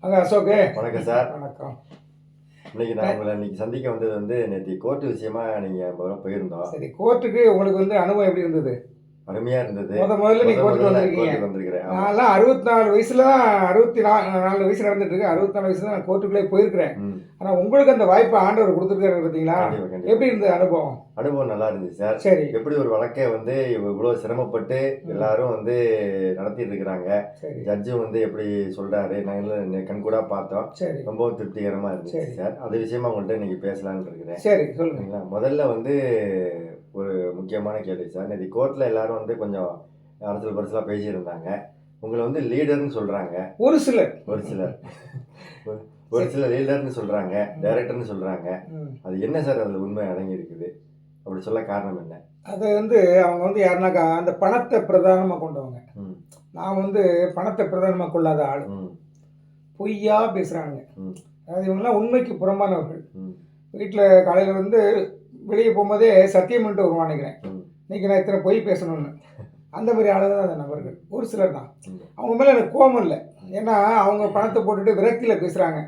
அங்க அசோக்கு. வணக்கம் சார். வணக்கம். இன்னைக்கு நான் உங்களை இன்னைக்கு சந்திக்க வந்தது வந்து நேற்று கோர்ட்டு விஷயமா நீங்க முதல்ல போயிருந்தோம். சரி கோர்ட்டுக்கு உங்களுக்கு வந்து அனுபவம் எப்படி இருந்தது? அருமையா இருந்தது. முத முதல்ல நீங்க முதல்ல வந்திருக்கீங்க. நான்லாம் அறுபத்தி நாலு வயசுல தான் அறுபத்தி நாலு நாலு வயசு நடந்துட்டு இருக்கு அறுபத்தி நாலு வயசுல நான் கோர்ட்டுக்குள்ளே போயிருக்கிறேன். ஆனா உங்களுக்கு அந்த வாய்ப்பை ஆண்டவர் கொடுத்துருக்காரு பார்த்தீங்களா. எப்படி இருந்தது அனுபவம்? அனுபவம் நல்லா இருந்துச்சு சார். சரி. எப்படி ஒரு வழக்கை வந்து இவ்வளவு சிரமப்பட்டு எல்லாரும் வந்து நடத்திட்டு இருக்கிறாங்க. சரி. ஜட்ஜும் வந்து எப்படி சொல்றாரு? நாங்கள் கண்கூடா பார்த்தோம். ரொம்ப திருப்திகரமா இருந்துச்சு சரி. அது விஷயமா உங்கள்கிட்ட இன்னைக்கு பேசலாம்னு இருக்கிறேன். சரி சொல்லுங்க. சரிங்களா? முதல்ல வந்து ஒரு முக்கியமான கேள்வி சார். நேற்று கோர்ட்டில் எல்லாரும் வந்து கொஞ்சம் அரசியல் பரிசலாக பேசியிருந்தாங்க. உங்களை வந்து லீடர்னு சொல்கிறாங்க ஒரு சிலர். ஒரு சிலர். ஒரு- சிலர் லீடர்னு சொல்கிறாங்க டைரக்டர்னு சொல்கிறாங்க. அது என்ன சார் அதில் உண்மை அடங்கி இருக்குது? அப்படி சொல்ல காரணம் என்ன? அது வந்து அவங்க வந்து யாருனாக்கா அந்த பணத்தை பிரதானமாக கொண்டவங்க நான் வந்து பணத்தை பிரதானமாக கொள்ளாத ஆள். பொய்யா பேசுகிறானுங்க. அதாவது இவங்கெல்லாம் உண்மைக்கு புறம்பானவர்கள். வீட்டில் காலையில் வந்து வெளியே போகும்போதே சத்தியம் பண்ணிட்டு வருவான் நினைக்கிறேன். ம். இன்னைக்கு நான் இத்தனை பொய் பேசணும்னு. அந்த மாதிரி ஆளு தான் அந்த நபர்கள். ஒரு சிலர் தான். அவங்க மேலே எனக்கு கோபம் இல்லை. ஏன்னா அவங்க பணத்தை போட்டுட்டு விரக்தியில் பேசுகிறாங்க.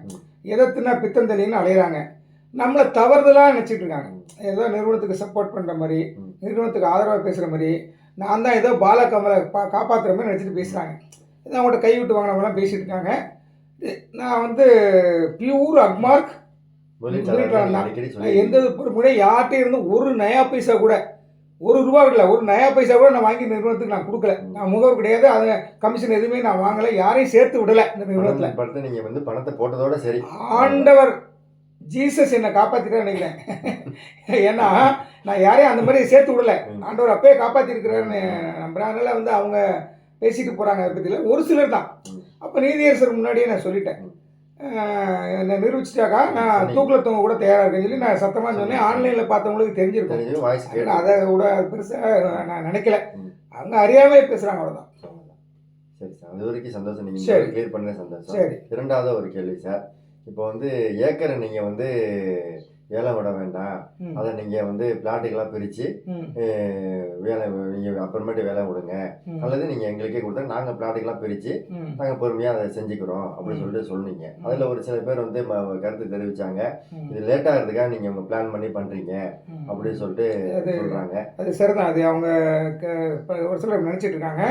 எதத்துனா பித்தந்தலின்னு அலையிறாங்க. நம்மளை தவறுதலாக நினச்சிட்டு இருக்காங்க. ஏதோ நிறுவனத்துக்கு சப்போர்ட் பண்ணுற மாதிரி. நிறுவனத்துக்கு ஆதரவாக பேசுகிற மாதிரி நான் தான் ஏதோ பாலகமலை பா காப்பாற்றுற மாதிரி நினச்சிட்டு பேசுகிறாங்க இதை அவங்கள்ட்ட கை விட்டு வாங்கினவங்களாம் பேசிட்டு இருக்காங்க. நான் வந்து பியூர் அக்மார்க் எந்த ஒரு முறை யார்கிட்ட இருந்து ஒரு நயா பைசா கூட ஒரு ரூபா இல்லை ஒரு நயா பைசா கூட நான் வாங்கி நிறுவனத்துக்கு நான் கொடுக்கல. நான் முகவர் கிடையாது அது கமிஷன் எதுவுமே நான் வாங்கலை யாரையும் சேர்த்து விடல இந்த நிறுவனத்தில். படத்தை நீங்க வந்து பணத்தை போட்டதோட சரி. ஆண்டவர் ஜீசஸ் என்னை காப்பாத்திட்டேன்னு நினைக்கிறேன். ஏன்னா நான் யாரையும் அந்த மாதிரி சேர்த்து விடல. ஆண்டவர் அப்பயே காப்பாத்திருக்கிறாருன்னு நம்புறேன். அதனால வந்து அவங்க பேசிட்டு போறாங்க அதை பற்றியில் ஒரு சிலர் தான். அப்போ நீதியரசர் முன்னாடியே நான் சொல்லிட்டேன். என்னை நிரூபிச்சிட்டாக்கா நான். தூக்கில் தூங்க கூட தயாராக இருக்கேன்னு சொல்லி நான் சத்தமாக சொன்னேன். ஆன்லைனில் பார்த்தவங்களுக்கு தெரிஞ்சிருக்கும். தெரிஞ்சு வாய்ஸ் அதனால அதை விட பெருசாக நான் நினைக்கல. அவங்க அறியாமே பேசுகிறாங்க அவ்வளோதான் சரி சார். அது வரைக்கும் சந்தோஷம். நீங்க சரி. கிளியர் பண்ண சந்தோஷம். சரி. இரண்டாவது ஒரு கேள்வி சார் இப்போ வந்து ஏக்கரை நீங்க வந்து ஏலம் விட வேண்டாம். அதை நீங்க வந்து பிளாட்டுக்கெல்லாம் அஹ், வேலை நீங்க அப்புறமேட்டு வேலை விடுங்க. அல்லது நீங்க எங்களுக்கே கொடுத்தா நாங்க பிளாட்டுக்கெல்லாம் பிரிச்சு ம் நாங்க பொறுமையா அதை செஞ்சுக்கிறோம் அப்படின்னு. சொல்லிட்டு சொன்னீங்க அதுல ஒரு சில பேர் வந்து கருத்து தெரிவிச்சாங்க ம். இது லேட் ஆகிறதுக்காக நீங்க உங்க பிளான் பண்ணி பண்றீங்க ம். அப்படின்னு சொல்லிட்டு அது- சொல்றாங்க அது சரிதான் அது அவங்க ஒரு சிலர் நினச்சிட்டு இருக்காங்க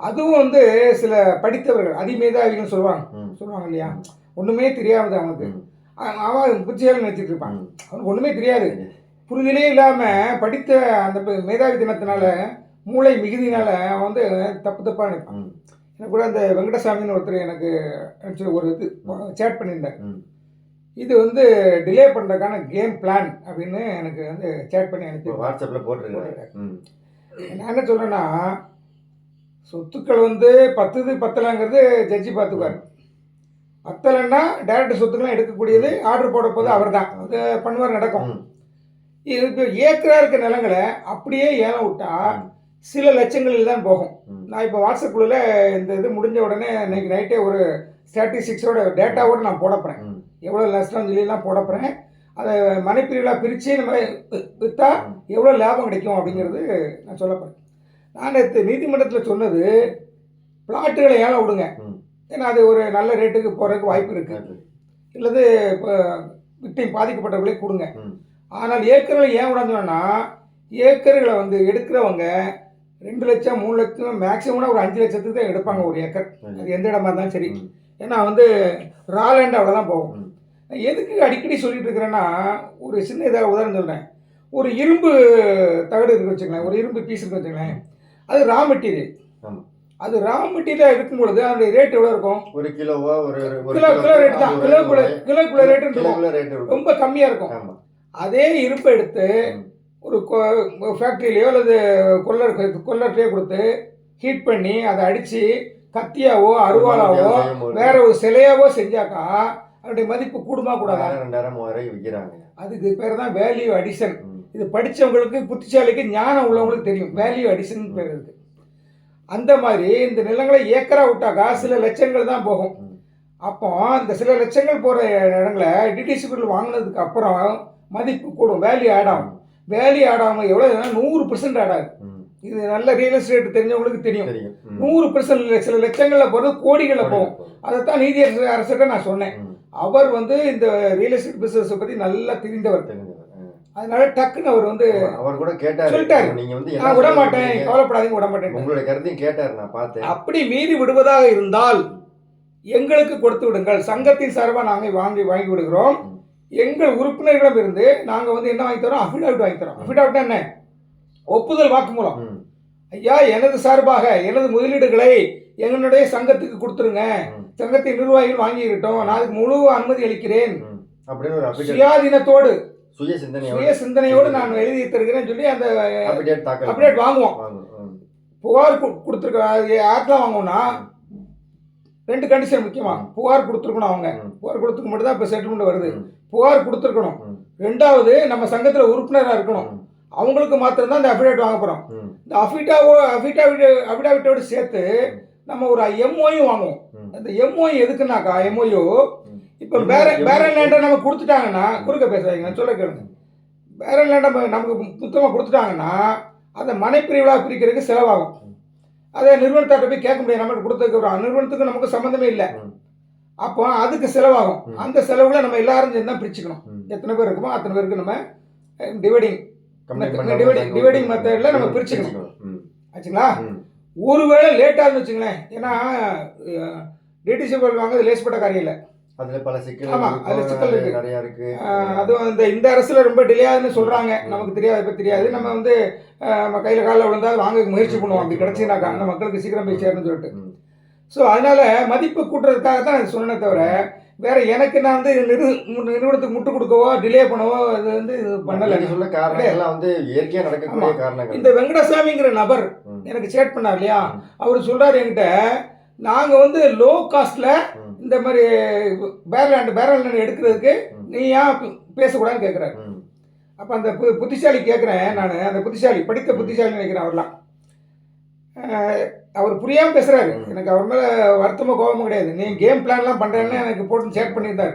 அதுவும் வந்து சில படித்தவர்கள் அதிமேதாவிகள் சொல்லுவாங்க ம். சொல்லுவாங்க இல்லையா ஒன்றுமே தெரியாது அவனுக்கு ம். அவன் புத்தியால் நினச்சிட்டு இருப்பான். அவனுக்கு ஒன்றுமே தெரியாது. புரிதலே இல்லாமல் படித்த அந்த மேதாவி தினத்தினால மூளை மிகுதினால அவன் வந்து தப்பு தப்பாக நினைப்பான். எனக்கு கூட அந்த வெங்கடசாமின்னு ஒருத்தர் எனக்கு ஒரு இது சேட் பண்ணியிருந்தார் ம். இது வந்து டிலே பண்ணுறதுக்கான கேம் பிளான் அப்படின்னு எனக்கு வந்து சேட் பண்ணி அனுப்பி வாட்ஸ்அப்ல போட்டிருக்காங்க ம் நான் என்ன சொல்கிறேன்னா சொத்துக்கள் வந்து பத்துது பத்தலைங்கிறது ஜட்ஜி பார்த்துக்குவார் பத்தலைன்னா டேரக்டர் சொத்துக்கெல்லாம் எடுக்கக்கூடியது ஆர்டர் போட போது அவர் தான் அது பண்ணுவார் நடக்கும். இது இப்போ ஏக்கரா இருக்க நிலங்களை அப்படியே ஏலம் விட்டா ம். சில லட்சங்களில் தான் போகும். நான் இப்போ வாட்ஸ்அப் குழுல இந்த இது முடிஞ்ச உடனே இன்னைக்கு நைட்டே ஒரு ஸ்டாட்டிஸ்டிக்ஸோட டேட்டாவோட நான் போட போகிறேன் ம். எவ்வளோ நஷ்டம் சொல்லிலாம் போட போகிறேன் அதை மனைப்பிரிவுலாம் பிரித்து நம்ம விற்றா. எவ்வளோ லாபம் கிடைக்கும் அப்படிங்கிறது நான் சொல்ல போகிறேன் நான் நேற்று நீதிமன்றத்தில் சொன்னது பிளாட்டுகளை ஏலம் விடுங்க. ஏன்னா அது ஒரு நல்ல ரேட்டுக்கு போகிறதுக்கு வாய்ப்பு இருக்குது இல்லது இப்போ விக்டிம் பாதிக்கப்பட்டவர்களே கொடுங்க. ஆனால் ஏக்கர்களை ஏன் விடாஞ்சோன்னா ஏக்கர்களை வந்து எடுக்கிறவங்க ரெண்டு லட்சம் மூணு லட்சம் மேக்ஸிமம்னா ஒரு அஞ்சு லட்சத்துக்கு தான் எடுப்பாங்க ஒரு ஏக்கர். அது எந்த இடமா இருந்தாலும் சரி. ஏன்னா வந்து ராலேண்ட் அவ்வளோதான் போகும். எதுக்கு அடிக்கடி சொல்லிட்டு இருக்கிறேன்னா ஒரு சின்ன இதாக உதாரணம் சொல்கிறேன் ஒரு இரும்பு தகடு இருக்கு வச்சுங்களேன் ஒரு இரும்பு பீஸ் இருக்கு வச்சுங்களேன் அது ரா மெட்டீரியல். அது ரா மெட்டீரியலாக இருக்கும் பொழுது அதனுடைய ரேட் எவ்வளோ இருக்கும்? ஒரு கிலோவா ஒரு கிலோ கிலோ ரேட் தான். கிலோக்குள்ள ரேட் இருக்கும்? கிலோக்குள்ள ரேட் இருக்கும். ரொம்ப கம்மியாக இருக்கும். அதே இருப்பை எடுத்து. ஒரு ஃபேக்ட்ரியிலையோ அல்லது கொல்லர் கொல்லர்கிட்டயோ கொடுத்து ஹீட் பண்ணி அதை அடித்து கத்தியாவோ அருவாளாவோ வேற ஒரு சிலையாவோ செஞ்சாக்கா அதனுடைய மதிப்பு கூடுமா கூடாதா? ரெண்டாயிரம் மூவாயிரம் விற்கிறாங்க அதுக்கு பேர் தான் வேல்யூ அடிஷன். இது படித்தவங்களுக்கு புத்திசாலிக்கு ஞானம் உள்ளவங்களுக்கு தெரியும். வேல்யூ அடிஷன் பேர் இருக்கு அந்த மாதிரி இந்த நிலங்களை ஏக்கரா விட்டாக்கா சில லட்சங்கள் தான் போகும். அப்போ இந்த சில லட்சங்கள் போகிற இடங்களை டிடிசி பொருள் வாங்கினதுக்கு அப்புறம் மதிப்பு கூடும் வேல்யூ ஆட் ஆகும் வேல்யூ ஆட் ஆகும் எவ்வளோ நூறு பர்சன்ட் ஆட் ஆகும். இது நல்ல ரியல் எஸ்டேட் தெரிஞ்சவங்களுக்கு தெரியும். நூறு பெர்சன்ட் சில லட்சங்கள்ல போகிறது கோடிகளில் போகும் அதைத்தான் நீதி அரசிட்ட நான் சொன்னேன். அவர் வந்து இந்த ரியல் எஸ்டேட் பிசினஸ் பத்தி நல்லா தெரிந்தவர் தெரிஞ்சவர். அதனால டக்குன்னு அவர் வந்து அவர் கூட கேட்டாரு. சொல்லிட்டாரு. நீங்க வந்து நான் விட மாட்டேன்? கவலைப்படாதீங்க விட மாட்டேன் உங்களுடைய கருத்தையும் கேட்டாரு நான் பார்த்தேன். அப்படி மீறி விடுவதாக இருந்தால் எங்களுக்கு கொடுத்து விடுங்கள். சங்கத்தின் சார்பாக நாங்கள் வாங்கி வாங்கி விடுகிறோம். எங்கள் உறுப்பினர்களிடம் இருந்து நாங்கள் வந்து என்ன வாங்கி தரோம்? அஃபிடாவிட் வாங்கி தரோம். அஃபிடாவிட் என்ன? ஒப்புதல் வாக்குமூலம். ஐயா எனது சார்பாக எனது முதலீடுகளை எங்களுடைய சங்கத்துக்கு கொடுத்துருங்க. சங்கத்தின் நிர்வாகிகள் வாங்கிக்கிட்டோம் நான் அதுக்கு முழு அனுமதி அளிக்கிறேன். அப்படின்னு ஒரு சுயாதீனத்தோடு சுய சிந்தனையோட சுய சிந்தனையோடு நான் எழுதி தருகிறேன் சொல்லி அந்த அபிடேட் தாக்கல் அப்டேட் வாங்குவோம். புகார் கொடுத்துருக்க யாருக்கெல்லாம் வாங்குவோம்னா ரெண்டு கண்டிஷன் முக்கியமா புகார் கொடுத்துருக்கணும் அவங்க. புகார் கொடுத்துக்க மட்டும் தான் இப்போ செட்டில்மெண்ட் வருது. புகார் கொடுத்துருக்கணும். ரெண்டாவது நம்ம சங்கத்தில் உறுப்பினராக இருக்கணும். அவங்களுக்கு மாத்திரம் தான் இந்த அஃபிடேட் வாங்க போகிறோம். இந்த அஃபிடாவோ அஃபிடாவிட் அஃபிடாவிட்டோடு சேர்த்து நம்ம ஒரு எம்ஓயும் வாங்குவோம். அந்த எம்ஓயு எதுக்குன்னாக்கா எம்ஓயு. இப்போ MOU பேர MOU பேரன் லேண்டை நம்ம கொடுத்துட்டாங்கன்னா குறுக்க பேசாதீங்க சொல்ல கேளுங்க பேரன் லேண்டை நமக்கு மொத்தமாக கொடுத்துட்டாங்கன்னா அதை மனைப்பிரிவுகளாக பிரிக்கிறதுக்கு செலவாகும். அதை நிறுவனத்தாட்ட போய் கேட்க முடியாது நம்மகிட்ட கொடுத்ததுக்கு நிறுவனத்துக்கு நமக்கு சம்மந்தமே இல்லை. அப்போ அதுக்கு செலவாகும். அந்த செலவுல நம்ம எல்லாரும் சேர்ந்து தான் பிரிச்சுக்கணும். எத்தனை பேர் இருக்குமோ அத்தனை பேருக்கு நம்ம டிவைடிங் Combine இந்த பண்ணாம dividing- தாங்க dividing ஒரு- method ல நம்ம பிரிச்சுக்கணும். ஆச்சுங்களா. ஒருவேளை லேட்டாக வச்சுங்களேன் ஏன்னா டிடிசிபிள் வாங்குறது லேஸ்பட்ட காரியம் இல்லை அதுல பல சிக்கல். நிறைய இருக்கு அதுவும் இந்த இந்த அரசுல ரொம்ப டிலே ஆகுதுன்னு சொல்றாங்க. நமக்கு தெரியாது இப்ப தெரியாது நம்ம வந்து நம்ம கையில காலில் விழுந்தா வாங்க முயற்சி பண்ணுவோம் அப்படி கிடைச்சினாக்கா அந்த மக்களுக்கு சீக்கிரம் போய் சேரணும்னு சொல்லிட்டு. ஸோ அதனால மதிப்பு கூட்டுறதுக்காக தான் நான் சொன்னேனே தவிர வேற எனக்கு நான் வந்து நிறு நிறுவனத்துக்கு முட்டு கொடுக்கவோ டிலே பண்ணவோ அது வந்து பண்ணலை சொல்ல காரணம் எல்லாம் வந்து இயற்கையா நடக்கக்கூடிய. காரணங்கள் இந்த வெங்கடசாமிங்கிற நபர். எனக்கு சேட் பண்ணார் இல்லையா. அவர் சொல்றாரு என்கிட்ட நாங்க வந்து லோ காஸ்ட்ல. இந்த மாதிரி பேரலாண்டு பேரலாண்டு எடுக்கிறதுக்கு. நீ ஏன் பேசக்கூடாதுன்னு கேட்குறாரு. அப்போ அந்த பு புத்திசாலி கேட்குறேன் நான். அந்த புத்திசாலி படித்த புத்திசாலி நினைக்கிறேன் அவர்லாம். அவர் புரியாமல் பேசுகிறாரு. எனக்கு அவர் மேலே வருத்தமாக கோபமும் கிடையாது. நீ கேம் பிளான்லாம் பண்ணுறேன்னு எனக்கு போட்டு ஷேர் பண்ணியிருந்தார்.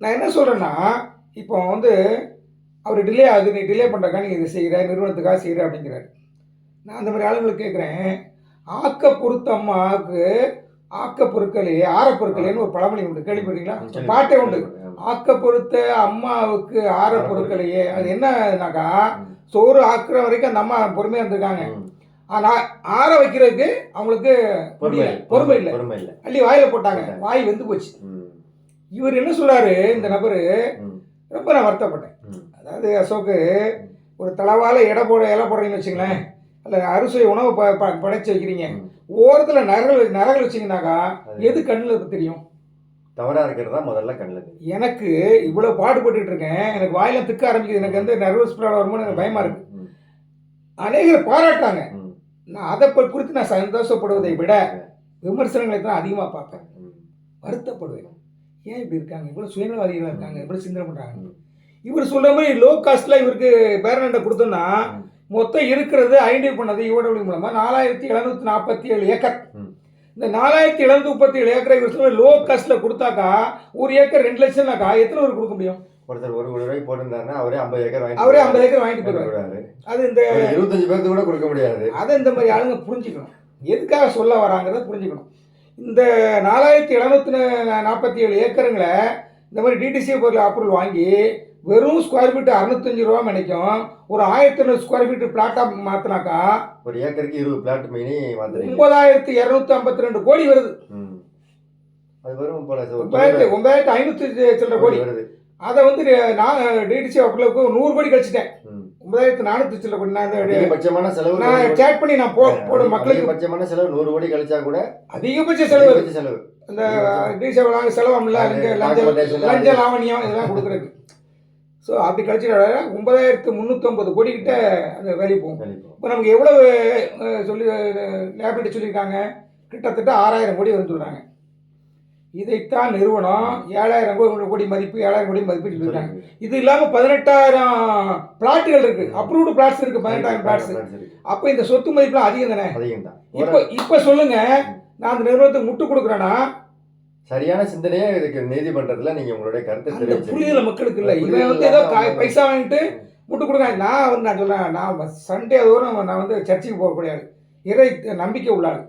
நான் என்ன சொல்கிறேன்னா இப்போ வந்து அவர் டிலே ஆகுது. நீ டிலே பண்ணுறக்கா நீ இதை செய்கிற நிறுவனத்துக்காக செய்கிற அப்படிங்கிறாரு. நான் அந்த மாதிரி ஆளுங்களுக்கு கேட்குறேன் ஆக்க பொருத்தம்மாவுக்கு ஆக்க பொருட்களே ஆற பொருட்களேன்னு ஒரு பழமொழி உண்டு. கேள்விப்பட்டீங்களா பாட்டே உண்டு. ஆக்க பொறுத்த அம்மாவுக்கு ஆற பொருட்களையே அது என்னன்னாக்கா. சோறு ஆக்குற வரைக்கும் அந்த அம்மா பொறுமையா இருந்திருக்காங்க. ம். ஆனா ஆற வைக்கிறதுக்கு அவங்களுக்கு பொறுமை. பொறுமை இல்லை. அள்ளி வாயில போட்டாங்க. வாய் வெந்து போச்சு. இவர் என்ன சொல்றாரு? இந்த நபரு. ரொம்ப நான் வருத்தப்பட்டேன். அதாவது அசோக்கு ஒரு தளவால எடை போட இலை போடுறீங்கன்னு வச்சுங்களேன் அல்ல அறுசுவை உணவு ப- ப- படைச்சு வைக்கிறீங்க. ஓரத்துல நரகள் வச்சீங்கன்னாக்கா அது எது கண்ணில் தெரியும் தவறா இருக்கிறது தான் முதல்ல கண்ணுல. எனக்கு இவ்வளவு பாடுபட்டுட்டு இருக்கேன் எனக்கு வாயில திக்க ஆரம்பிக்குது எனக்கு வந்து நர்வஸ் ப்ராப்ளம் வரும்போது எனக்கு பயமா இருக்கு. அநேகர் பாராட்டுறாங்க ம். நான் அதை குறித்து நான் சந்தோஷப்படுவதை விட விமர்சனங்களை தான் அதிகமாக பார்ப்பேன். வருத்தப்படுவேன் ஏன் இப்படி இருக்காங்க இவ்வளோ சுயநலவாதிகளாக இருக்காங்க இவ்வளோ சிந்தனை பண்ணுறாங்க. இவர் சொல்ற மாதிரி லோ காஸ்ட்ல இவருக்கு பேரண்ட கொடுத்தோம்னா ம். மொத்தம் இருக்கிறது ஐடென்டிஃபை பண்ணது யூடபிள்யூ மூலமா நாலாயிரத்தி எழுநூத்தி நாற்பத்தி ஏழு ஏக்கர். இந்த நாலாயிரத்தி எழுநூத்தி முப்பத்தி ஏழு ஏக்கரை இவர் லோ காஸ்ட்ல கொடுத்தாக்கா ஒரு ஏக்கர் ரெண்டு லட்சம்னாக்கா எத்தனை பேர் கொடுக்க முடியும்? ஒருத்தர் ஒரு கோடி ரூபாய் போட்டிருந்தாருன்னா அவரே ஐம்பது ஏக்கர் வாங்கி அவரே ஐம்பது ஏக்கர் வாங்கிட்டு போயிடுவார். அது இந்த இருபத்தஞ்சு பேருக்கு கூட கொடுக்க முடியாது. அதை இந்த மாதிரி ஆளுங்க புரிஞ்சுக்கணும். எதுக்காக சொல்ல வராங்கிறத புரிஞ்சுக்கணும். இந்த நாலாயிரத்தி எழுநூத்தி நாற்பத்தி ஏழு ஏக்கருங்களை இந்த மாதிரி டிடிசி பொருள் அப்ரூவல் வாங்கி வெறும் ஸ்கொயர் ஃபீட் அறுநூத்தஞ்சு ரூபா நினைக்கும் ஒரு ஆயிரத்தி ஐநூறு ஸ்கொயர் ஃபீட் பிளாட்டாக மாற்றினாக்கா ஒரு ஏக்கருக்கு இருபது பிளாட் மீனி ஒன்பதாயிரத்தி இரநூத்தி ஐம்பத்தி ரெண்டு கோடி வருது. அது வரும் போல ஒன்பதாயிரத்தி ஒன்பதாயிரத்தி ஐநூற்றி சில்லற கோடி. வருது. அதை வந்து நான் டிடிசி அப்ரூவலுக்கு நூறு கோடி கழிச்சிட்டேன். ஒன்பதாயிரத்தி நானூற்றி சில்லற கோடி. நான் இந்த அதிகபட்சமான செலவு நான் சேட் பண்ணி நான். போடும் மக்களுக்கு. அதிகபட்சமான செலவு நூறு கோடி கழிச்சா கூட அதிகபட்ச செலவு. செலவு. இந்த டிடிசி வாங்க செலவம்ல அது லஞ்ச லாவணியம் இதெல்லாம் கொடுக்குறது ஸோ அப்படி கழிச்சிட ஒன்பதாயிரத்து முந்நூற்றம்பது கோடி கிட்ட அந்த வேலைக்கு போகும். இப்போ நமக்கு எவ்வளவு அஹ், சொல்லி லேபிலிட்டி சொல்லியிருக்காங்க? கிட்டத்தட்ட ஆறாயிரம் கோடி வந்து சொல்கிறாங்க இதைத்தான் நிறுவனம் ஏழாயிரம் கோடி கோடி மதிப்பு ஏழாயிரம் கோடி மதிப்பு சொல்லியிருக்காங்க. இது இல்லாமல் பதினெட்டாயிரம் பிளாட்டுகள் இருக்கு. அப்ரூவ்டு பிளாட்ஸ் இருக்கு பதினெட்டாயிரம் பிளாட்ஸ். அப்போ இந்த சொத்து மதிப்புலாம் அதிகம் தானே? அதிகம் தான். இப்போ இப்போ சொல்லுங்க. நான் அந்த நிறுவனத்துக்கு முட்டு கொடுக்குறேன்னா சரியான சிந்தனையே இதுக்கு நீதிமன்றத்துல நீங்க உங்களுடைய கருத்தை தெரிவிச்சு புரிதல மக்களுக்கு இல்லை. இவன் வந்து ஏதோ பைசா வாங்கிட்டு முட்டு கொடுங்க. நான் வந்து நான் சொல்றேன் நான் சண்டே தோறும் நான் வந்து சர்ச்சுக்கு போகக்கூடிய ஆள் இறை நம்பிக்கை உள்ள ஆள்.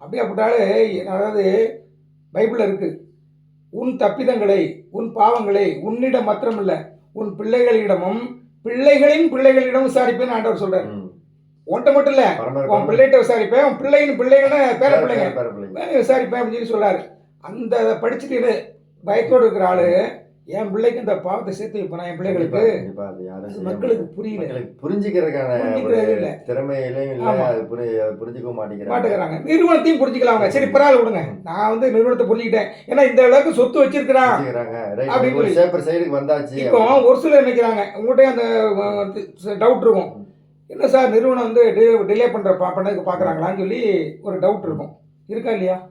அப்படியாப்பட்டாலே அதாவது பைபிளில் இருக்கு. உன் தப்பிதங்களை உன் பாவங்களை உன்னிடம் மாத்திரமில்ல. உன் பிள்ளைகளிடமும் பிள்ளைகளின் பிள்ளைகளிடம் விசாரிப்பேன்னு ஆண்டவர் சொல்றாரு. ம். உன்கிட்ட மட்டும் இல்ல. உன் பிள்ளைகிட்ட விசாரிப்பேன். உன் பிள்ளையின் பிள்ளைகள்னு பேர பிள்ளைங்க. விசாரிப்பேன் அப்படின்னு சொல்லி சொல்றாரு. அந்த படிச்சுட்டு பயத்தோடு இருக்கிற ஆளு என் பிள்ளைக்கு இந்த பாவத்தை சேர்த்து வைப்பேன்? என் பிள்ளைகளுக்கு மக்களுக்கு. புரியல. புரிஞ்சுக்கிறதுக்கான ஒரு புரிஞ்சுக்கிறது இல்ல. திறமையிலையும் இல்ல. ஆமா. அது புரி- அது புரிஞ்சுக்கவும் மாட்டேங்கிறாங்க. மாட்டுக்கிறாங்க நிறுவனத்தையும் புரிஞ்சுக்கலாம் அவங்க. சரி பரவாயில்ல விடுங்க. நான் வந்து நிறுவனத்தை புரிஞ்சுக்கிட்டேன். ஏன்னா இந்த அளவுக்கு சொத்து வச்சிருக்கிறான். அப்படின்னு. சேப்பர் சைடுக்கு வந்தாச்சு இப்போ ஒரு சிலர் நினைக்கிறாங்க. உங்கள்கிட்ட அந்த டவுட் இருக்கும். என்ன சார் நிறுவனம் வந்து டிலே பண்ற பா- பண்ணதுக்கு பாக்குறாங்களான்னு சொல்லி ஒரு டவுட் இருக்கும். இருக்கா இல்லையா?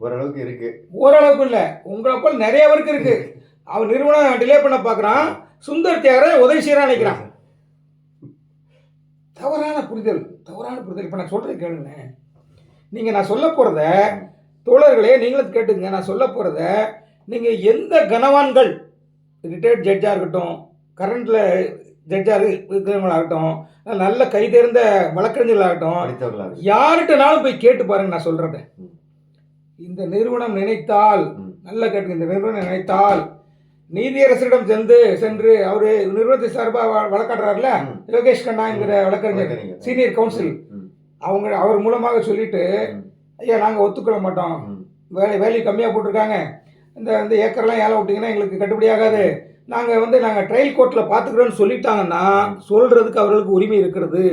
ஓரளவுக்கு இருக்கு. ஓரளவுக்கு இல்ல. உங்களை போல் நிறைய பேருக்கு இருக்கு. அவன் நிறுவனம் டிலே பண்ண பாக்குறான் சுந்தர் தியாகராஜன் உதவி செய்யறான் நினைக்கிறான். தவறான புரிதல் தவறான புரிதல். இப்போ நான் சொல்றது கேளுங்க. நீங்க நான் சொல்ல போறத தோழர்களே நீங்களும் கேட்டுங்க நான் சொல்ல போறத நீங்க எந்த கனவான்கள் ரிட்டையர்ட் ஜட்ஜாக இருக்கட்டும் கரண்ட்ல ஜட்ஜாக இருக்கிறவங்களாகட்டும் நல்ல கை தேர்ந்த வழக்கறிஞர்களாகட்டும். யார்கிட்டனாலும் போய் கேட்டு பாருங்க நான் சொல்றத. ம். இந்த நிறுவனம் நினைத்தால். நல்ல கேட்டுங்க இந்த நிறுவனம் நினைத்தால் நீதியரசரிடம் சென்று சென்று அவரு நிறுவனத்தை சார்பாக வழக்காடுறாருல. யோகேஷ் கண்ணாங்கிற வழக்கறிஞர் வழக்கறிஞர். Senior counsel. அவங்க அவர் மூலமாக சொல்லிட்டு. ஐயா நாங்கள் ஒத்துக்கொள்ள மாட்டோம். வேலை வேல்யூ கம்மியாக போட்டிருக்காங்க இந்த வந்து ஏக்கர்லாம் ஏலம் விட்டிங்கன்னா எங்களுக்கு கட்டுப்படி ஆகாது நாங்கள் வந்து நாங்கள் ட்ரையல் கோர்ட்டில் பார்த்துக்கிறோன்னு சொல்லிட்டாங்கன்னா சொல்கிறதுக்கு அவர்களுக்கு உரிமை இருக்கிறது.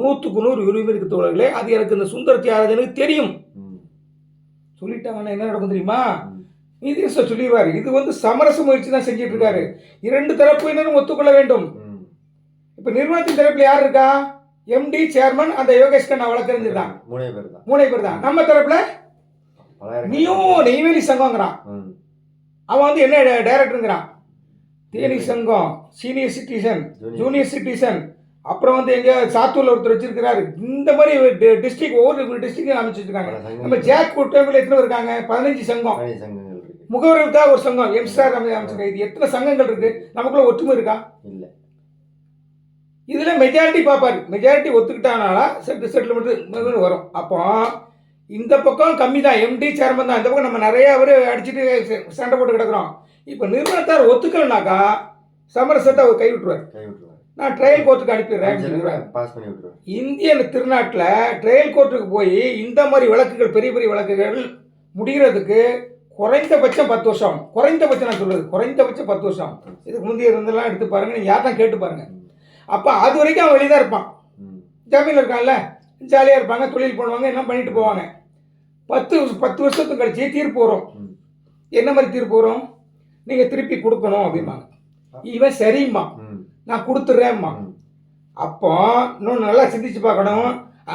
நூற்றுக்கு நூறு உரிமை இருக்கு தோழர்களே அது எனக்கு இந்த சுந்தர் தியாகராஜனுக்கு தெரியும். சொல்லிட்டாங்கன்னா என்ன நடக்கும் தெரியுமா. நீதியரசர் சொல்லிடுவாரு. இது வந்து சமரச முயற்சி தான் செஞ்சுட்டு இருக்காரு இரண்டு தரப்பினரும் ஒத்துக்கொள்ள வேண்டும். இப்போ நிறுவனத்தின் தரப்புல யார் இருக்கா? எம்டி சேர்மன் அந்த யோகேஷ் கண்ணா வழக்கறிஞர் தான் மூணே பேர் தான். மூணே பேர் தான். நம்ம தரப்புல நீயும் நெய்வேலி சங்கம்ங்கிறான். அவன் வந்து என்ன டைரக்டருங்கிறான்? தேனி சங்கம் சீனியர் சிட்டிசன். ஜூனியர் சிட்டிசன் அப்புறம் வந்து எங்க சாத்தூர்ல ஒருத்தர் வச்சிருக்கிறாரு. இந்த மாதிரி டிஸ்ட்ரிக்ட் ஒவ்வொரு டிஸ்ட்ரிக்ட் அமைச்சிருக்காங்க நம்ம ஜாக் கூட்டமைப்பில் எத்தனை இருக்காங்க? பதினஞ்சு சங்கம். முகவர்களுக்காக ஒரு சங்கம். எம்ஸ்டார் அமைச்சிருக்காங்க இது. எத்தனை சங்கங்கள் இருக்கு? நமக்குள்ள ஒற்றுமை இருக்கா? இல்ல. இதுல மெஜாரிட்டி பார்ப்பாரு மெஜாரிட்டி ஒத்துக்கிட்டானால செட்டு செட்டில்மெண்ட் வரும். அப்போ இந்த பக்கம் கம்மி தான். எம்டி சேர்மன் தான். இந்த பக்கம் நம்ம நிறைய பேர் அடிச்சுட்டு சண்டை போட்டு கிடக்குறோம். இப்போ நிறுவனத்தார் ஒத்துக்கலனாக்கா சமரசத்தை அவர் கை விட்டுருவார் கை விட்டுருவாங்க நான் ட்ரையல் கோர்ட்டுக்கு அனுப்பிடுறேன் பாஸ் பண்ணி இந்திய திருநாட்டில் ட்ரையல் கோர்ட்டுக்கு போய் இந்த மாதிரி வழக்குகள் பெரிய பெரிய வழக்குகள் முடிகிறதுக்கு குறைந்தபட்சம் பத்து வருஷம் ஆகும். குறைந்தபட்சம் நான் சொல்றது குறைந்தபட்சம் பத்து வருஷம் ஆகும். இதுக்கு முந்தைய இருந்தெல்லாம் எடுத்து பாருங்க நீங்கள் யார்தான் கேட்டு பாருங்க. அப்போ அது வரைக்கும் அவன் வெளியே தான் இருப்பான். ஜாமீனில் இருக்கான்ல ஜாலியாக இருப்பாங்க தொழில் பண்ணுவாங்க எல்லாம் பண்ணிட்டு போவாங்க. பத்து பத்து வருஷத்துக்கு கழிச்சு தீர்ப்பு வரும். என்ன மாதிரி தீர்ப்பு வரும்? நீங்கள் திருப்பி கொடுக்கணும் அப்படிம்பாங்க. இவன் சரிம்மா ம். நான் கொடுத்துட்றேம்மா. அப்போ இன்னொன்று நல்லா சிந்திச்சு பார்க்கணும்.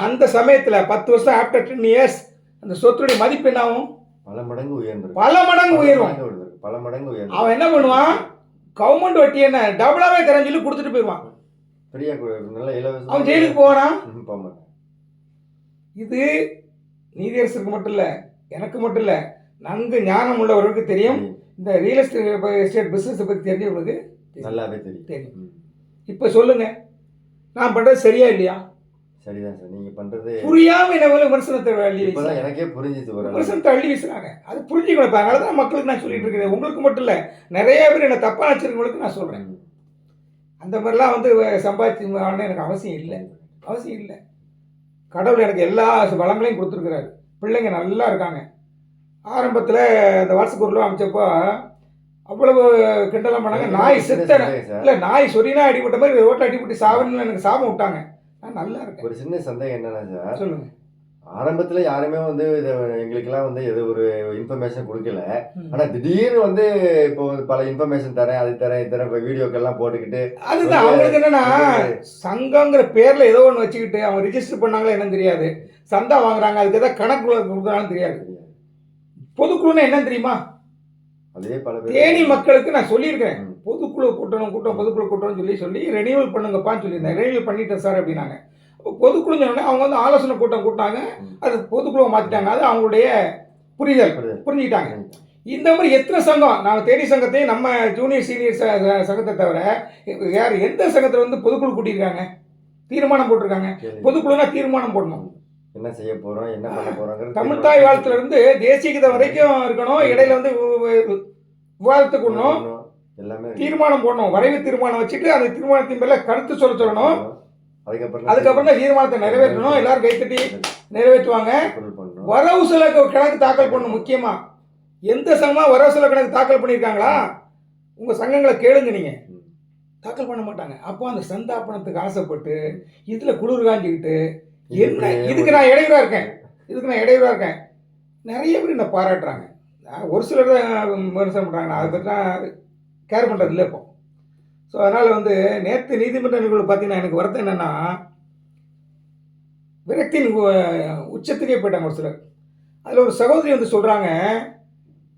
அந்த சமயத்தில் பத்து வருஷம் ஆஃப்டர் டென் இயர்ஸ் அந்த சொத்துடைய மதிப்பு என்ன ஆகும் பல மடங்கு உயர்ந்திருக்கு. பல மடங்கு உயர்ந்திருக்கு. பல மடங்கு உயர்ந்து அவன் என்ன பண்ணுவான்? கவர்மெண்ட் வட்டி என்ன டபுளாவே தரேன்னு சொல்லி கொடுத்துட்டு போயிடுவான். பெரிய நல்ல இலவசம் அவன் ஜெயிலுக்கு போவானா. இது நீதியரசருக்கு மட்டும் இல்லை எனக்கு மட்டும் இல்லை நன்கு ஞானம் உள்ளவர்களுக்கு தெரியும். இந்த ரியல் எஸ்டேட் எஸ்டேட் பிஸ்னஸை பற்றி தெரிஞ்சவங்களுக்கு நல்லாவே தெரியும். தெரியும். இப்போ சொல்லுங்க. நான் பண்ணுறது சரியா இல்லையா? சரிதான் சார். நீங்க பண்றது புரியாம என்ன வேலை விமர்சனத்தை அள்ளி இப்பதான். எனக்கே புரிஞ்சுது அளவு. விமர்சனத்தை அள்ளி வீசுறாங்க. அது புரிஞ்சுக்கணும். இப்போ அதனால தான் மக்களுக்கு நான் சொல்லிட்டு இருக்கிறேன். உங்களுக்கு மட்டும் இல்லை நிறைய பேர் என்ன தப்பா நினச்சிருக்கவங்களுக்கு நான் சொல்கிறேன். அந்த மாதிரிலாம் வந்து சம்பாதிச்சு எனக்கு அவசியம் இல்லை. அவசியம் இல்லை. கடவுள் எனக்கு எல்லா வளங்களையும் கொடுத்துருக்குறாரு. பிள்ளைங்க நல்லா இருக்காங்க. ஆரம்பத்தில் இந்த வாட்ஸ்அப் குரூப்லாம் அமைச்சப்போ அவ்வளவு கிண்டலாம் பண்ணாங்க. நாய் செத்தன. இல்லை நாய் சொரினா அடிபட்ட மாதிரி ரோட்டில் அடிபட்டு சாவணும்னு எனக்கு சாபம் விட்டாங்க. நான் நல்லா இருக்கேன். ஒரு சின்ன சந்தேகம் என்னன்னா சார் சொல்லுங்க. ஆரம்பத்துல யாருமே வந்து இதை எங்களுக்கெல்லாம் வந்து எது ஒரு இன்ஃபர்மேஷன் கொடுக்கல. ம். ஆனா திடீர்னு வந்து இப்போ பல இன்ஃபர்மேஷன் தரேன் அது தரேன் இது தரேன் வீடியோக்கெல்லாம் போட்டுக்கிட்டு அதுதான் அவங்களுக்கு என்னன்னா சங்கங்கிற பேர்ல ஏதோ ஒன்று வச்சுக்கிட்டு அவங்க ரிஜிஸ்டர் பண்ணாங்களா என்னன்னு தெரியாது. சந்தா வாங்குறாங்க அதுக்கு ஏதாவது கணக்கு கொடுக்குறாங்கன்னு தெரியாது. பொதுக்குழுன்னா என்னன்னு தெரியுமா? அதே பல தேனி மக்களுக்கு நான் சொல்லியிருக்கேன். பொதுக்குழு கூட்டணும் கூட்டம் பொதுக்குழு கூட்டம்னு சொல்லி சொல்லி ரெனியூவல் பண்ணுங்கப்பான்னு சொல்லியிருந்தேன் ரெனியூவல் பண்ணிட்டேன் சார் அப்படின்னாங்க. சொன்னோடனே அவங்க வந்து ஆலோசனை கூட்டம் கூட்டாங்க. அது பொதுக்குழுவை மாற்றிட்டாங்க அது அவங்களுடைய புரிதல். புரிஞ்சுக்கிட்டாங்க. இந்த மாதிரி எத்தனை சங்கம்? நான் தேடி சங்கத்தையும் நம்ம ஜூனியர் சீனியர் சங்கத்தை தவிர யார் எந்த சங்கத்தில் வந்து பொதுக்குழு கூட்டியிருக்காங்க? தீர்மானம் போட்டிருக்காங்க. பொதுக்குழுனா தீர்மானம் போடணும். என்ன செய்ய போறோம் என்ன பண்ண போறோங்கிறது தமிழ் தாய் வாழ்த்துல இருந்து தேசிய கீதம் வரைக்கும் இருக்கணும். இடையில வந்து விவாதத்துக்கு விடணும் எல்லாமே. தீர்மானம் போடணும். வரைவு தீர்மானம் வச்சுட்டு அந்த தீர்மானத்தின் பேர்ல கருத்து சொல்ல சொல்லணும். அதுக்கப்புறம் அதுக்கப்புறம் தான் தீர்மானத்தை நிறைவேற்றணும். எல்லாரும் கைத்தட்டி நிறைவேற்றுவாங்க. வரவு செலவு கணக்கு தாக்கல் பண்ணணும் முக்கியமா. எந்த சங்கமா வரவு செலவு கணக்கு தாக்கல் பண்ணியிருக்காங்களா உங்க சங்கங்களை கேளுங்க நீங்க. ம். தாக்கல் பண்ண மாட்டாங்க. அப்போ அந்த சந்தாபனத்துக்கு ஆசைப்பட்டு இதுல குளிர் காஞ்சிக்கிட்டு என்ன இதுக்கு நான் இடையூறா இருக்கேன். இதுக்கு நான் இடையூறா இருக்கேன். நிறைய பேர் என்ன பாராட்டுறாங்க. ஒரு சிலர் தான் விமர்சனம் பண்ணுறாங்க நான் அதை பற்றி நான் கேர் பண்ணுறது இல்லை இப்போ. ஸோ அதனால் வந்து நேற்று நீதிமன்ற நிகழ்வு பார்த்தீங்கன்னா எனக்கு வருத்தம் என்னென்னா விரக்தியின் உச்சத்துக்கே போயிட்டாங்க ஒரு சிலர். அதில் ஒரு சகோதரி வந்து சொல்கிறாங்க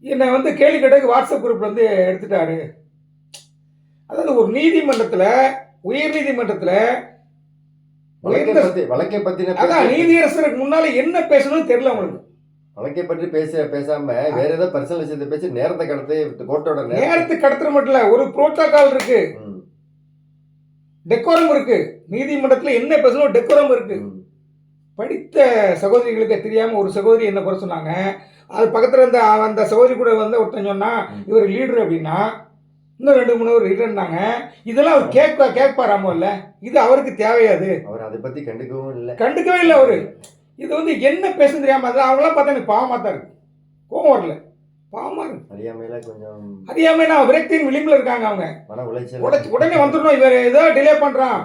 என்னை வந்து கேள்வி கேட்டதுக்கு வாட்ஸ்அப் குரூப்பில் வந்து எடுத்துட்டாரு. அதாவது ஒரு நீதிமன்றத்தில் உயர் நீதிமன்றத்தில் வழக்கை பத்தி அதான் நீதியரசருக்கு முன்னால என்ன பேசணும்னு தெரியல அவங்களுக்கு வழக்கை பற்றி பேச பேசாம வேற ஏதோ பர்சனல் விஷயத்தை பேசி நேரத்தை கடத்தி கோர்ட்டோட நேரத்துக்கு கடத்துற மட்டும் இல்ல ஒரு புரோட்டோகால் இருக்கு. டெக்கோரம் இருக்கு. நீதிமன்றத்துல என்ன பேசணும் டெக்கோரம் இருக்கு. படித்த சகோதரிகளுக்கு தெரியாம ஒரு சகோதரி என்ன குறை சொன்னாங்க? அது பக்கத்துல இருந்த அந்த சகோதரி கூட வந்து ஒருத்தன் சொன்னா. இவர் லீடர் அப்படின்னா இன்னும் ரெண்டு மூணு பேர் லீடர்னாங்க இதெல்லாம் அவர் கேட்பா கேட்பாராமோ இல்ல? இது அவருக்கு தேவையாது. அதை பத்தி கண்டுக்கவும் இல்லை. கண்டுக்கவே இல்லை அவரு. இது வந்து என்ன பேசணும் தெரியாம அது அவங்களாம் பார்த்தா எனக்கு பாவமா தான் இருக்கு. கோவம் வரல. பாவமா இருக்கு. அறியாமையில கொஞ்சம் அறியாம நான் விரக்தியின் விளிம்புல இருக்காங்க அவங்க. மன உளைச்சல் உடச்சு உடனே வந்துடணும். இவர் ஏதோ டிலே பண்ணுறான்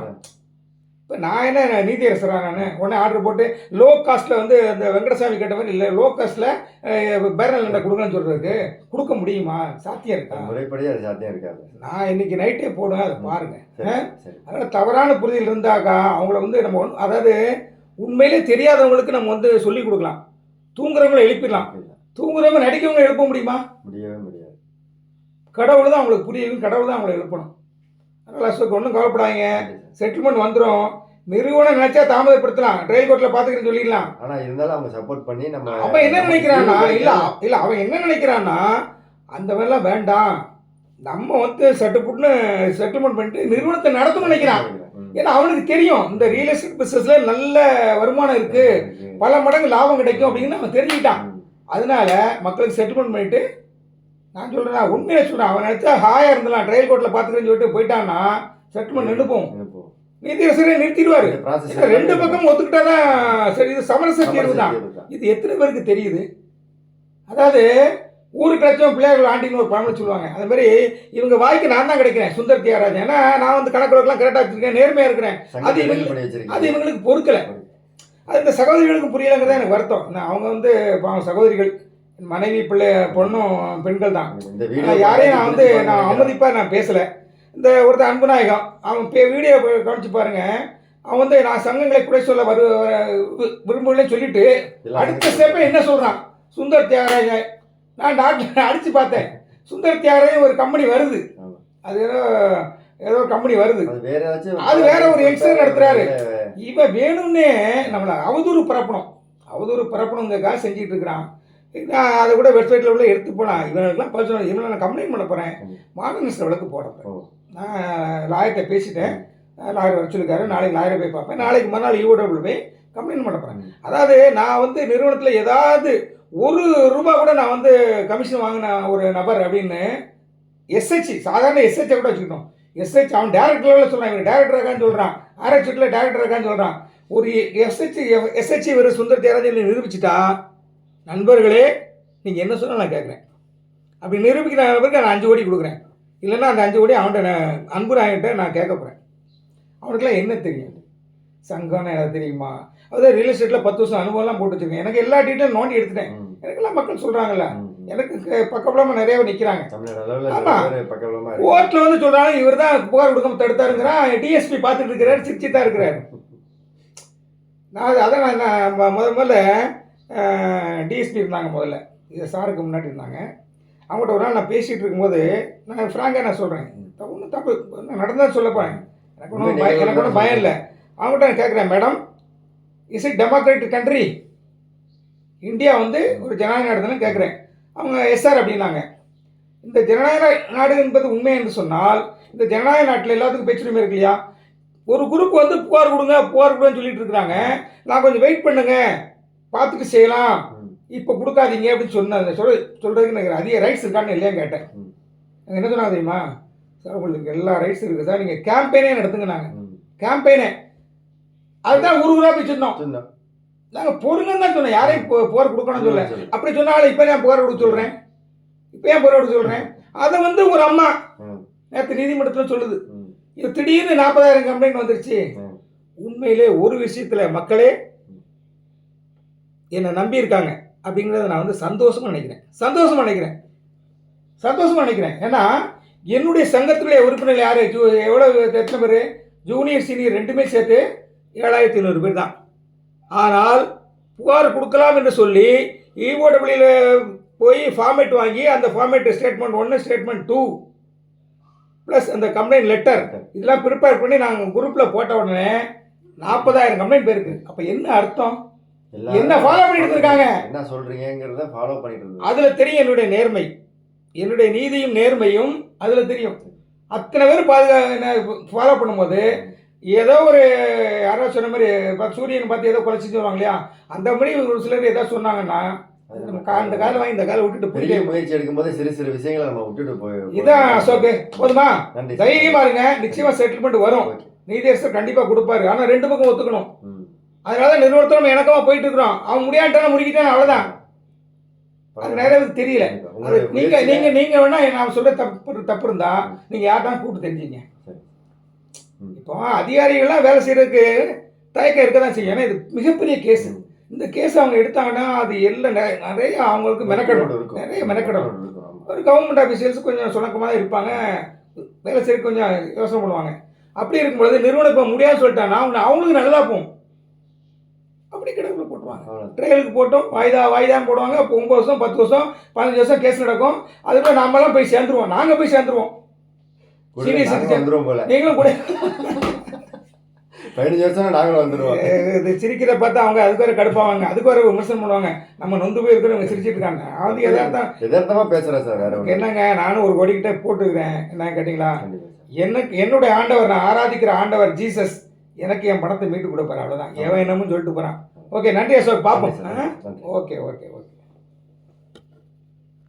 இப்போ நான் என்ன நீதியரசரா நான்? உடனே ஆர்டர் போட்டு லோ காஸ்ட்டில் வந்து அந்த வெங்கடசாமி கேட்ட மாதிரி இல்லை லோ காஸ்ட்டில் பேரல் என்ன கொடுங்கன்னு சொல்கிறதுக்கு கொடுக்க முடியுமா? சாத்தியம் இருக்கா? முறைப்படி அது சாத்தியம் இருக்காது. நான் இன்னைக்கு நைட்டே போடுவேன் அதை பாருங்க. சரி சரி. அதனால் தவறான புரிதல் இருந்தாக்கா அவங்கள வந்து நம்ம அதாவது உண்மையிலே தெரியாதவங்களுக்கு நம்ம வந்து சொல்லி கொடுக்கலாம். தூங்குறவங்களை எழுப்பிடலாம். தூங்குறவங்க நடிக்கவங்க எழுப்ப முடியுமா? முடியவே முடியாது. கடவுள் தான் அவங்களுக்கு புரியும் கடவுள் தான் அவங்களை எழுப்பணும். அதனால் அசோக் ஒன்றும் கவலைப்படாதீங்க. செட்டில்மெண்ட் வந்துடும் நிறுவனம் நினைச்சா தாமதப்படுத்தலாம். ட்ரையல் கோர்ட்டில் பார்த்துக்கிறேன்னு சொல்லிடலாம். ஆனா இருந்தாலும் அவங்க சப்போர்ட் பண்ணி நம்ம அவன் என்ன நினைக்கிறான்னா இல்ல இல்ல அவன் என்ன நினைக்கிறான்னா அந்த மாதிரிலாம் வேண்டாம். நம்ம வந்து சட்டுப்புட்டுன்னு செட்டில்மெண்ட் பண்ணிட்டு நிறுவனத்தை நடத்தணும்னு நினைக்கிறான். ஏன்னா அவனுக்கு தெரியும் இந்த ரியல் எஸ்டேட் பிசினஸ்ல நல்ல வருமானம் இருக்கு. பல மடங்கு லாபம் கிடைக்கும் அப்படின்னு அவன் தெரிஞ்சுக்கிட்டான். அதனால மக்களுக்கு செட்டில்மெண்ட் பண்ணிட்டு நான் சொல்றேன் உண்மையை சொல்றேன் அவன் நினைச்சா ஹாயா இருந்தலாம் ட்ரையல் கோர்ட்டில் பார்த்துக்கிறேன்னு சொல்லிட்டு போயிட்டான்னா செட்டில்மெண்ட் நின்றுப்போம் நினைப்போம். நீதியரசரே நிறுத்திடுவாரு. ரெண்டு பக்கம் ஒத்துக்கிட்டாதான் சரி இது சமரச தீர்வு தான். இது எத்தனை பேருக்கு தெரியுது? அதாவது ஊருக்கு கிடைச்சவன் பிள்ளையார்கள் ஆண்டின்னு ஒரு பழமொழி சொல்லுவாங்க. அது மாதிரி இவங்க வாய்க்கு நான் தான் கிடைக்கிறேன் சுந்தர் தியாகராஜன் ஏன்னா நான் வந்து கணக்கு வழக்கெல்லாம் கரெக்டாக வச்சிருக்கேன் நேர்மையாக இருக்கிறேன். அது ready இவங்க- பண்ணி அது. இவங்களுக்கு பொறுக்கலை. அது இந்த சகோதரிகளுக்கு புரியலைங்கிறத எனக்கு வருத்தம். அவங்க வந்து சகோதரிகள் மனைவி பிள்ளை பொண்ணும் பெண்கள் தான். யாரையும் நான் வந்து நான் அவமதிப்பாக நான் பேசலை. இந்த ஒருத்தர் அன்புநாயகம் அவன் பே வீடியோ கவனிச்சு பாருங்க. அவன் வந்து நான் சங்கங்களை குறை சொல்ல வரு விரும்பலன்னு சொல்லிட்டு அடுத்த ஸ்டெப்பை என்ன சொல்றான்? சுந்தர் தியாகராஜன் நான் டாக்டர் அடிச்சு பார்த்தேன். சுந்தர் தியாகராஜன் ஒரு கம்பெனி வருது. அது ஏதோ ஏதோ ஒரு கம்பெனி வருது. அது வேற ஏதாச்சும் அது வேற ஒரு youngster நடத்துறாரு. இவன் வேணும்னே நம்மளை அவதூறு பரப்பணும். அவதூறு பரப்பணுங்கிறக்காக செஞ்சுட்டு இருக்கிறான். நான் அதை கூட வெப்சைட்டில் உள்ள எடுத்து போலாம். இவனுக்குலாம் பதில் இவனை நான் கம்ப்ளைண்ட் பண்ண போகிறேன் ம். மாடர்னிஸ்ட் வழக்கு போட. நான் லாயர்கிட்ட பேசிட்டேன். லாயர் வச்சுருக்காரு நாளைக்கு லாயரை போய் பார்ப்பேன். நாளைக்கு மறுநாள் ஈவோடபிள் போய் கம்ப்ளைண்ட் பண்ண போகிறேன் அதாவது நான் வந்து நிறுவனத்தில் ஏதாவது ஒரு ரூபா கூட நான் வந்து கமிஷன் வாங்கின ஒரு நபர் அப்படின்னு எஸ்ஹெச் சாதாரண எஸ்ஹெச்சை கூட வச்சுக்கணும். எஸ்ஹெச் அவன் டேரக்டர் லெவலில் சொல்கிறான் இவன் டேரக்டர் இருக்கான்னு சொல்கிறான் ஆராய்ச்சியில் டேரக்டர் இருக்கான்னு சொல்கிறான் ஒரு எஸ்ஹெச் எஸ்ஹெச் இவர் சுந்தர் தேராஜன் நிரூபிச்சிட்டா நண்பர்களே நீங்கள் என்ன சொன்னால் நான் கேட்குறேன். அப்படி நிரூபிக்கிற நபருக்கு நான் அஞ்சு கோடி கொடுக்குறேன். இல்லைன்னா அந்த அஞ்சு கோடி அவன்கிட்ட நான் அன்பு நாயன்ட்ட நான் கேட்க போகிறேன் அவனுக்குலாம் என்ன தெரியும்? சங்கம்னு எனக்கு தெரியுமா? அதாவது ரியல் எஸ்டேட்டில் பத்து வருஷம் அனுபவம்லாம் போட்டு வச்சிருக்கேன். எனக்கு எல்லா டீட்டெயிலும் நோண்டி எடுத்துட்டேன். எனக்கெல்லாம் மக்கள் சொல்கிறாங்கல்ல. எனக்கு பக்கபலமாக நிறைய நிற்கிறாங்க தமிழ்நாடு அளவுல ஆமா. சில பேர் பக்கபலமா இருக்கு. கோர்ட்டில் வந்து சொல்கிறாங்க இவர் தான் புகார் கொடுக்காம தடுத்தாருங்கிறான் டிஎஸ்பி பார்த்துட்டு இருக்கிறாரு சிரிச்சு தான் இருக்கிறாரு. நான் அது- அதான் நான் முத முதல்ல டிஎஸ்பி இருந்தாங்க முதல்ல. இது சாருக்கு முன்னாடி இருந்தாங்க. அவங்கள்ட்ட ஒரு நாள் நான் பேசிகிட்டு இருக்கும்போது நான் ஃப்ராங்காக நான் சொல்கிறேன் ஒன்றும் தப்பு நான் நடந்தால் சொல்ல போகிறேன் எனக்கு ஒன்றும் பயம் எனக்கு ஒன்றும் பயம் இல்லை. அவங்கள்ட்ட நான் கேட்குறேன் madam is it democratic country India வந்து ஒரு ஜனநாயக நாடுதானே கேட்குறேன் அவங்க எஸ்ஆர் அப்படின்னாங்க. இந்த ஜனநாயக நாடு என்பது உண்மை என்று சொன்னால் இந்த ஜனநாயக நாட்டில் எல்லாத்துக்கும் பேச்சுரிமை இருக்கு இல்லையா? ஒரு குரூப் வந்து புகார் கொடுங்க புகார் கொடுங்கன்னு சொல்லிட்டு இருக்கிறாங்க. நான் கொஞ்சம் வெயிட் பண்ணுங்க பார்த்துட்டு செய்யலாம். இப்போ கொடுக்காதீங்க அப்படின்னு சொன்ன சொல்ற சொல்கிறதுக்கு எனக்கு அதிக ரைட்ஸ் இருக்கான்னு இல்லையா கேட்டேன். என்ன சொன்னாங்க தெரியுமா? சார் உங்களுக்கு எல்லா ரைட்ஸ் இருக்குது சார். நீங்கள் கேம்பெயினே நடத்துங்க நாங்கள். கேம்பெயினே அதுதான் ஊர் ஊராக போய் சொன்னோம். நாங்கள் பொறுங்கன்னு தான் சொன்னோம். யாரையும் பு- புகார் கொடுக்கணும்னு சொல்ல சொல்லு. அப்படி சொன்னாலும் இப்போ நான் புகார் கொடுக்க சொல்கிறேன் இப்போ ஏன் புகார் கொடுக்க சொல்கிறேன் அதை வந்து ஒரு அம்மா. நேற்று நீதிமன்றத்தில் சொல்லுது. இது திடீர்னு நாற்பதாயிரம் கம்ப்ளைண்ட் வந்துருச்சு. உண்மையிலே ஒரு விஷயத்தில் மக்களே என்னை நம்பியிருக்காங்க அப்படிங்கிறத நான் வந்து சந்தோஷமாக நினைக்கிறேன். சந்தோஷமாக நினைக்கிறேன். சந்தோஷமாக நினைக்கிறேன். ஏன்னா என்னுடைய சங்கத்தினுடைய உறுப்பினர்கள் யார்? ஜூ எவ்வளோ எத்தனை பேர்? ஜூனியர் சீனியர் ரெண்டுமே சேர்த்து ஏழாயிரத்தி ஐநூறு பேர் தான். ஆனால் புகார் கொடுக்கலாம் என்று சொல்லி E இஓடபிள்யூவில் போய் ஃபார்மேட் வாங்கி அந்த ஃபார்மேட் ஸ்டேட்மெண்ட் ஒன்று ஸ்டேட்மெண்ட் டூ ப்ளஸ் அந்த கம்ப்ளைண்ட் லெட்டர் இதெல்லாம் ப்ரிப்பேர் பண்ணி நாங்கள் குரூப்பில் போட்ட உடனே நாற்பதாயிரம் கம்ப்ளைண்ட் போயிருக்கு. அப்போ என்ன அர்த்தம்? என்ன follow பண்ணிட்டு இருக்காங்க? என்ன சொல்றீங்கிறத ஃபாலோ பண்ணிட்டு இருந்தாங்க அதில் தெரியும் என்னுடைய நேர்மை. என்னுடைய நீதியும் நேர்மையும் அதில் தெரியும். அத்தனை பேர் பாதுகா ஃபாலோ பண்ணும்போது ஏதோ ஒரு யாரோ சொன்ன மாதிரி இப்போ சூரியன் பார்த்து ஏதோ குறைச்சி சொல்லுவாங்க இல்லையா? அந்த மாதிரி ஒரு சிலர் ஏதோ சொன்னாங்கன்னா இந்த காலை வாங்கி இந்த காலை விட்டுட்டு பெரிய முயற்சி எடுக்கும்போது சிறு சிறு விஷயங்களை நம்ம விட்டுட்டு போய் இதான் அசோக்கு போதுமா? நன்றி தைரியமா இருங்க. நிச்சயமா செட்டில்மெண்ட் வரும். நீதியரசர் கண்டிப்பா கொடுப்பாரு. ஆனா ரெண்டு பக்கம் ஒத்துக்கணும். அதனால நிறுவனத்தோட இணக்கமா போயிட்டு இருக்கிறோம் அவன் முடியாட்டான முடிக்கிட்டான அவ்வளவுதான். அது நிறைய தெரியல. நீங்க நீங்க நீங்க வேணா நான் சொல்ற தப்பு தப்பு இருந்தா நீங்க யார்தான் கூப்பிட்டு தெரிஞ்சுங்க. இப்போ அதிகாரிகள்லாம் வேலை செய்யறதுக்கு தயக்கம் இருக்க தான் செய்யும். ஏன்னா இது மிகப்பெரிய கேஸ். இந்த கேஸ் அவங்க எடுத்தாங்கன்னா அது எல்லாம் நிறைய அவங்களுக்கு இருக்கும். நிறைய ஆமா. ஒரு கவர்மெண்ட் ஆஃபீஸியல்ஸ் கொஞ்சம் சுணக்கமாக தான் இருப்பாங்க. வேலை செய்ய கொஞ்சம் யோசனை பண்ணுவாங்க. அப்படி இருக்கும்பொழுது நிறுவனம் இப்போ முடியாதுன்னு சொல்லிட்டாங்கன்னா அவங்க அவங்களுக்கு நல்லதாக போகும். அப்படி கிடக்குல போட்டுருவாங்க. அவ்வளவுதான். ட்ரையலுக்கு போட்டோம் வாய்தா வாய்தான் போடுவாங்க இப்போ ஒம்பது வருஷம் பத்து வருஷம் பதினஞ்சு வருஷம் கேஸ் நடக்கும். அதுக்குள்ள நாமெல்லாம் போய் சேர்ந்துருவோம். நாங்கள் போய் சேர்ந்துருவோம். வந்துருவோம் போல. நீங்களும் கூட. பதினஞ்சு வருஷம் நாங்களும் வந்துருவோம். இது சிரிக்கிறத பார்த்தா அவங்க அதுக்கு ஒரு கடுப்பாவாங்க. அதுக்கு ஒரு விமர்சனம் பண்ணுவாங்க. நம்ம நொந்து போய் இருக்கிறவங்க சிரிச்சிட்டு இருக்காங்க. அது எதாவது யதார்த்தமா பேசுறேன் சார் வேற என்னங்க நானும் ஒரு கோடிக்கிட்ட போட்டுக்கிறேன். என்ன கேட்டிங்களா. எனக்கு என்னுடைய ஆண்டவர் நான் ஆராதிக்கிற ஆண்டவர் ஜீசஸ். எனக்கு என் பணத்தை மீட்டு கொடுப்பாரு அவ்வளோதான் எவன் என்னமும் சொல்லிட்டு போகிறான் ஓகே நன்றி அசோக் பார்ப்போம். Okay okay okay.